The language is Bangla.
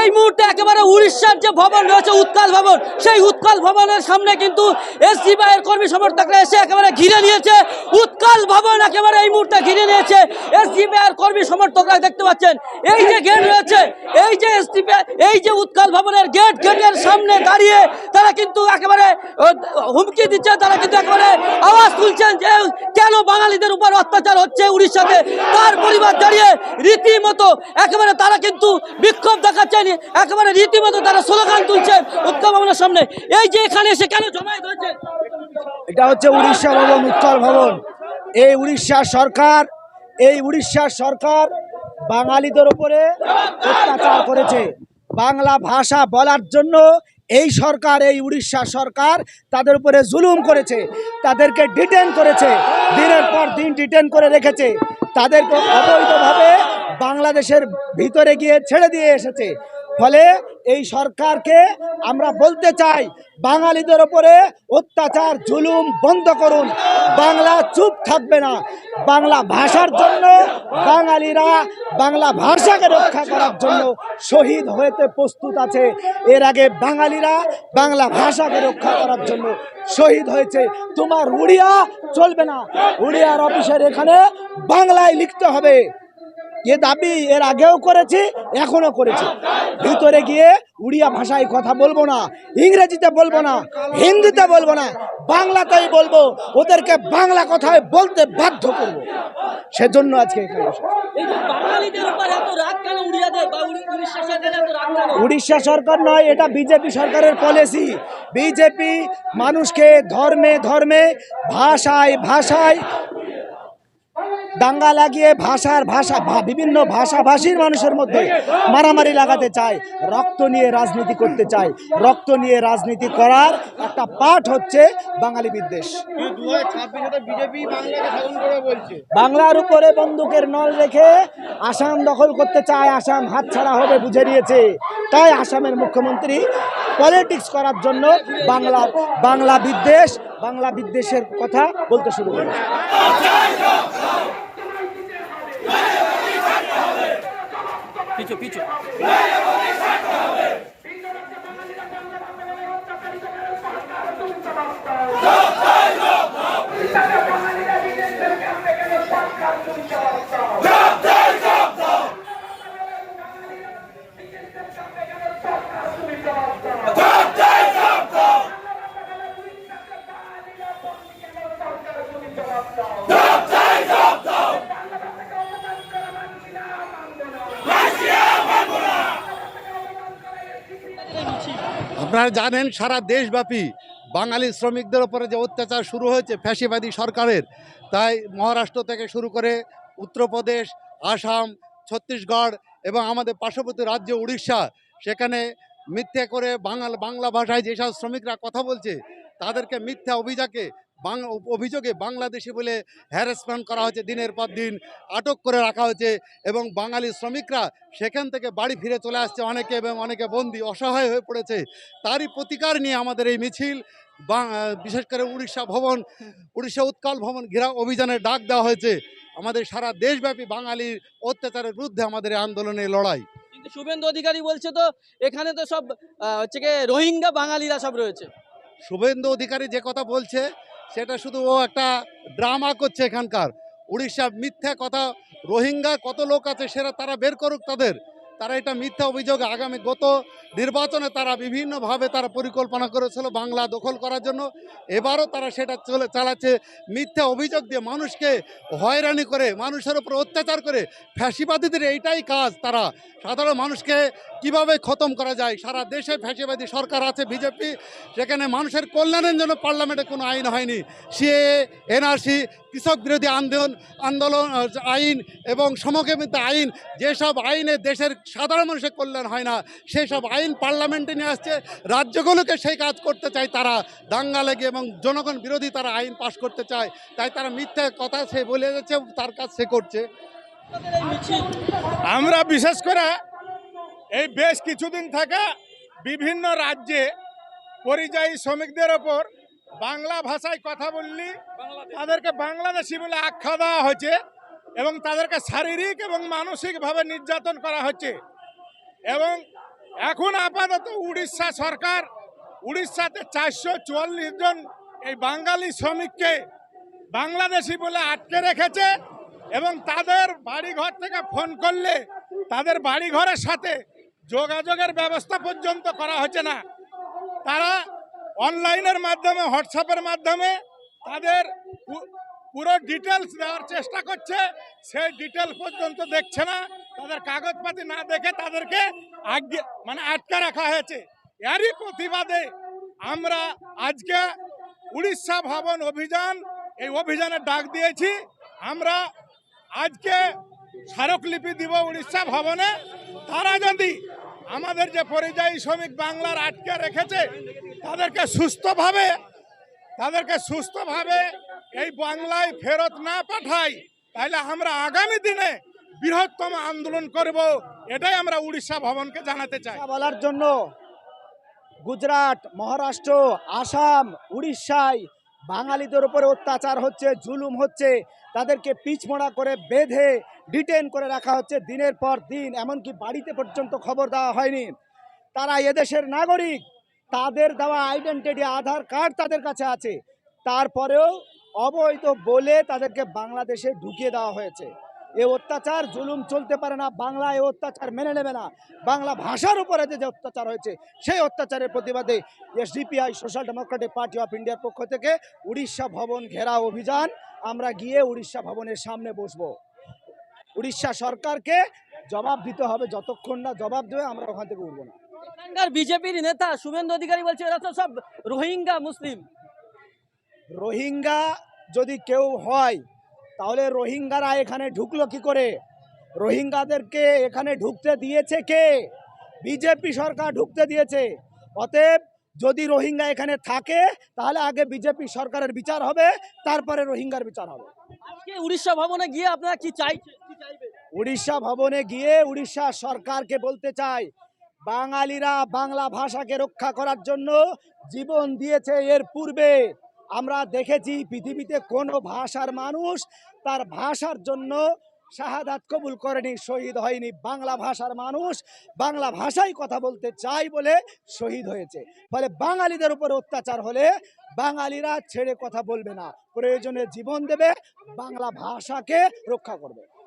এই মুহূর্তে একেবারে উড়িষ্যার যে ভবন রয়েছে, উৎকাল ভবন, সেই উৎকাল ভবনের সামনে কিন্তু এসডিপিআই এর কর্মী সমর্থকরা এসে একেবারে ঘিরে নিয়েছে। উৎকাল ভবন একেবারে এই মুহূর্তে ঘিরে নিয়েছে। এসডিপিআই এর কর্মী সমর্থকরা দেখতে পাচ্ছেন, এই যে গেট রয়েছে, এই যে এসডিপিআই এই যে উৎকাল ভবনের গেট, গেটের সামনে দাঁড়িয়ে তারা কিন্তু একেবারে হুমকি দিচ্ছে, তারা কিন্তু একেবারে আওয়াজ তুলছেন যে কেন বাঙালিদের উপর অত্যাচার হচ্ছে উড়িষ্যাতে। তার পরিবার দাঁড়িয়ে রীতিমতো একেবারে তারা কিন্তু বিক্ষোভ দেখাচ্ছেন একেবারে রীতিমতো তারা স্লোগান তুলছেন উৎকাল ভবনের সামনে। এই যে এখানে এসে কেন জমায়েত হয়েছে? এটা হচ্ছে উড়িষ্যা ভবন উৎকল ভবন। এই উড়িষ্যার সরকার, এই উড়িষ্যার সরকার বাঙালিদের উপরে অত্যাচার করেছে। বাংলা ভাষা বলার জন্য এই সরকার, এই উড়িষ্যা সরকার তাদের উপরে জুলুম করেছে, তাদেরকে ডিটেন করেছে, দিনের পর দিন ডিটেন করে রেখেছে। তাদেরকে অবৈধভাবে বাংলাদেশের ভিতরে গিয়ে ছেড়ে দিয়ে এসেছে। ফলে এই সরকারকে আমরা বলতে চাই, বাঙালিদের ওপরে অত্যাচার, জুলুম বন্ধ করুন। বাংলা চুপ থাকবে না। বাংলা ভাষার জন্য বাঙালিরা বাংলা ভাষাকে রক্ষা করার জন্য শহীদ হয়েতে প্রস্তুত আছে। এর আগে বাঙালিরা বাংলা ভাষাকে রক্ষা করার জন্য শহীদ হয়েছে। তোমার উড়িয়া চলবে না। উড়িয়ার অফিসের এখানে বাংলায় লিখতে হবে। এ দাবি এর আগেও করেছি এখনও করেছি। ভিতরে গিয়ে উড়িয়া ভাষায় কথা বলব না ইংরেজিতে বলব না হিন্দিতে বলব না বাংলাতেই বলব। ওদেরকে বাংলা কথায় বলতে বাধ্য করব। সেজন্য আজকে এখানে উড়িষ্যা সরকার নয় এটা বিজেপি সরকারের পলিসি বিজেপি মানুষকে ধর্মে ধর্মে ভাষায় ভাষায় দাঙ্গা লাগিয়ে ভাষার ভাষা বিভিন্ন ভাষাভাষীর মানুষের মধ্যে মারামারি লাগাতে চায় রক্ত নিয়ে রাজনীতি করতে চায়। রক্ত নিয়ে রাজনীতি করার একটা পাঠ হচ্ছে বাঙালি বিদ্বেষ। বাংলার উপরে বন্দুকের নল রেখে আসাম দখল করতে চায় আসাম হাতছাড়া হবে বুঝে নিয়েছে। তাই আসামের মুখ্যমন্ত্রী পলিটিক্স করার জন্য বাংলা বাংলা বিদ্বেষ বাংলা বিদ্বেষের কথা বলতে শুরু করেছে। পিছু পিছু আপনারা জানেন, সারা দেশব্যাপী বাঙালি শ্রমিকদের ওপরে যে অত্যাচার শুরু হয়েছে ফ্যাসিবাদী সরকারের, তাই মহারাষ্ট্র থেকে শুরু করে উত্তরপ্রদেশ, আসাম, ছত্তিশগড় এবং আমাদের পার্শ্ববর্তী রাজ্য উড়িষ্যা, সেখানে মিথ্যে করে বাঙাল, বাংলা ভাষায় যেসব শ্রমিকরা কথা বলছে, তাদেরকে মিথ্যা অভিযোগে অভিযোগে বাংলাদেশি বলে হ্যারাসমেন্ট করা হয়েছে দিনের পর দিন আটক করে রাখা হয়েছে এবং বাঙালি শ্রমিকরা সেখান থেকে বাড়ি ফিরে চলে আসছে অনেকে এবং অনেকে বন্দি অসহায় হয়ে পড়েছে। তারই প্রতিকার নিয়ে আমাদের এই মিছিল বা- বিশেষ করে উড়িষ্যা ভবন উড়িষ্যা উৎকাল ভবন ঘেরাও অভিযানের ডাক দেওয়া হয়েছে। আমাদের সারা দেশব্যাপী বাঙালির অত্যাচারের বিরুদ্ধে আমাদের এই আন্দোলনের লড়াই। কিন্তু শুভেন্দু অধিকারী বলছে তো এখানে তো সব হচ্ছে রোহিঙ্গা বাঙালিরা সব রয়েছে। শুভেন্দু অধিকারী যে কথা বলছে সেটা শুধু ও একটা ড্রামা করছে এখানকার। উড়িষ্যা মিথ্যা কথা, রোহিঙ্গা কত লোক আছে সেটা তারা বের করুক তাদের। তারা এটা মিথ্যা অভিযোগ আগামী গত নির্বাচনে তারা বিভিন্নভাবে তারা পরিকল্পনা করেছিল বাংলা দখল করার জন্য। এবারও তারা সেটা চলে, চালাচ্ছে মিথ্যা অভিযোগ দিয়ে মানুষকে হয়রানি করে, মানুষের উপর অত্যাচার করে। ফ্যাসিবাদীদের এইটাই কাজ তারা। সাধারণ মানুষকে কীভাবে খতম করা যায়? সারা দেশে ফ্যাসিবাদী সরকার আছে, বিজেপি। সেখানে মানুষের কল্যাণের জন্য পার্লামেন্টে কোনো আইন হয়নি। সিএ, এনআরসি, কৃষক বিরোধী আন্দোলন আন্দোলন আইন এবং সমকামিতা আইন, যেসব আইনে দেশের সাধারণ মানুষের কল্যাণ হয় না। সেই সব আইন পার্লামেন্টে নিয়ে আসছে। রাজ্যগুলোকে সেই কাজ করতে চায় তারা। দাঙ্গা লেগে এবং জনগণ বিরোধী তারা আইন পাশ করতে চায়। তাই তারা মিথ্যা কথা সে বলে যাচ্ছে তার কাজ সে করছে। আমরা বিশেষ করে এই বেশ কিছুদিন থেকে বিভিন্ন রাজ্যে পরিযায়ী শ্রমিকদের ওপর বাংলা ভাষায় কথা বললি, তাদেরকে বাংলাদেশি বলে আখ্যা দেওয়া হয়েছে। এবং তাদেরকে শারীরিক এবং মানসিকভাবে নির্যাতন করা হচ্ছে। এবং এখন আপাতত উড়িষ্যা সরকার, উড়িষ্যাতে চারশো চুয়াল্লিশ জন এই বাঙালি শ্রমিককে বাংলাদেশি বলে আটকে রেখেছে এবং তাদের বাড়িঘর থেকে ফোন করলে তাদের বাড়িঘরের সাথে যোগাযোগের ব্যবস্থা পর্যন্ত করা হচ্ছে না। তারা অনলাইনের মাধ্যমে, হোয়াটসঅ্যাপের মাধ্যমে তাদের পুরো ডিটেলস দেওয়ার চেষ্টা করছে। সেই ডিটেলস পর্যন্ত দেখছে না। তাদের কাগজপাতি না দেখে তাদেরকে আগে মানে আটকে রাখা হয়েছে। এরই প্রতিবাদে আমরা আজকে উড়িষ্যা ভবন অভিযান, এই অভিযানে ডাক দিয়েছি। আমরা আজকে স্মারকলিপি দিব উড়িষ্যা ভবনে। তারা যদি আমাদের যে পরিযায়ী শ্রমিক বাংলার আটকে রেখেছে, তাদেরকে সুস্থভাবে তাদেরকে সুস্থভাবে এই বাংলায় ফেরত না পাঠাই তাহলে আমরা আগামী দিনে বৃহত্তম আন্দোলন করব। এটাই আমরা উড়িষ্যা ভবনকে জানাতে চাই। বলার জন্য গুজরাট, মহারাষ্ট্র, আসাম, উড়িষ্যায় বাঙালিদের উপরে অত্যাচার হচ্ছে, জুলুম হচ্ছে, তাদেরকে পিছমোড়া করে বেঁধে ডিটেন করে রাখা হচ্ছে দিনের পর দিন, এমনকি বাড়িতে পর্যন্ত খবর দেওয়া হয়নি। তারা এদেশের নাগরিক, তাদের দেওয়া আইডেন্টিটি আধার কার্ড তাদের কাছে আছে। তারপরেও অবৈধ বলে তাদেরকে বাংলাদেশে ঢুকিয়ে দেওয়া হয়েছে। এ অত্যাচার জুলুম চলতে পারে না, বাংলা এ অত্যাচার মেনে নেবে না। বাংলা ভাষার উপরে যে অত্যাচার হয়েছে, সেই অত্যাচারের প্রতিবাদে SDPI, social democratic party of ইন্ডিয়ার পক্ষ থেকে উড়িষ্যা ভবন ঘেরা অভিযান, আমরা গিয়ে উড়িষ্যা ভবনের সামনে বসবো। উড়িষ্যা সরকারকে জবাব দিতে হবে, যতক্ষণ না জবাব দেবে, আমরা ওখান থেকে উঠবো না। বিজেপির নেতা শুভেন্দু অধিকারী বলছে, এরা তো সব রোহিঙ্গা, মুসলিম। রোহিঙ্গা যদি কেউ হয় তাহলে রোহিঙ্গারা এখানে ঢুকলো কি করে? রোহিঙ্গাদেরকে এখানে ঢুকতে দিয়েছে কে? বিজেপি সরকার ঢুকতে দিয়েছে। অতএব যদি রোহিঙ্গা এখানে থাকে তাহলে আগে বিজেপি সরকারের বিচার হবে তারপরে রোহিঙ্গার বিচার হবে। আজকে উড়িষ্যা ভবনে গিয়ে আপনারা কি চাই উড়িষ্যা ভবনে গিয়ে উড়িষ্যা সরকারকে বলতে চাই বাঙালিরা বাংলা ভাষাকে রক্ষা করার জন্য জীবন দিয়েছে এর পূর্বে। আমরা দেখেছি পৃথিবীতে কোনো ভাষার মানুষ তার ভাষার জন্য শাহাদাত কবুল করেনি, শহীদ হয়নি। বাংলা ভাষার মানুষ বাংলা ভাষায় কথা বলতে চাই বলে শহীদ হয়েছে। ফলে বাঙালিদের উপর অত্যাচার হলে বাঙালিরা ছেড়ে কথা বলবে না। প্রয়োজনে জীবন দেবে, বাংলা ভাষাকে রক্ষা করবে।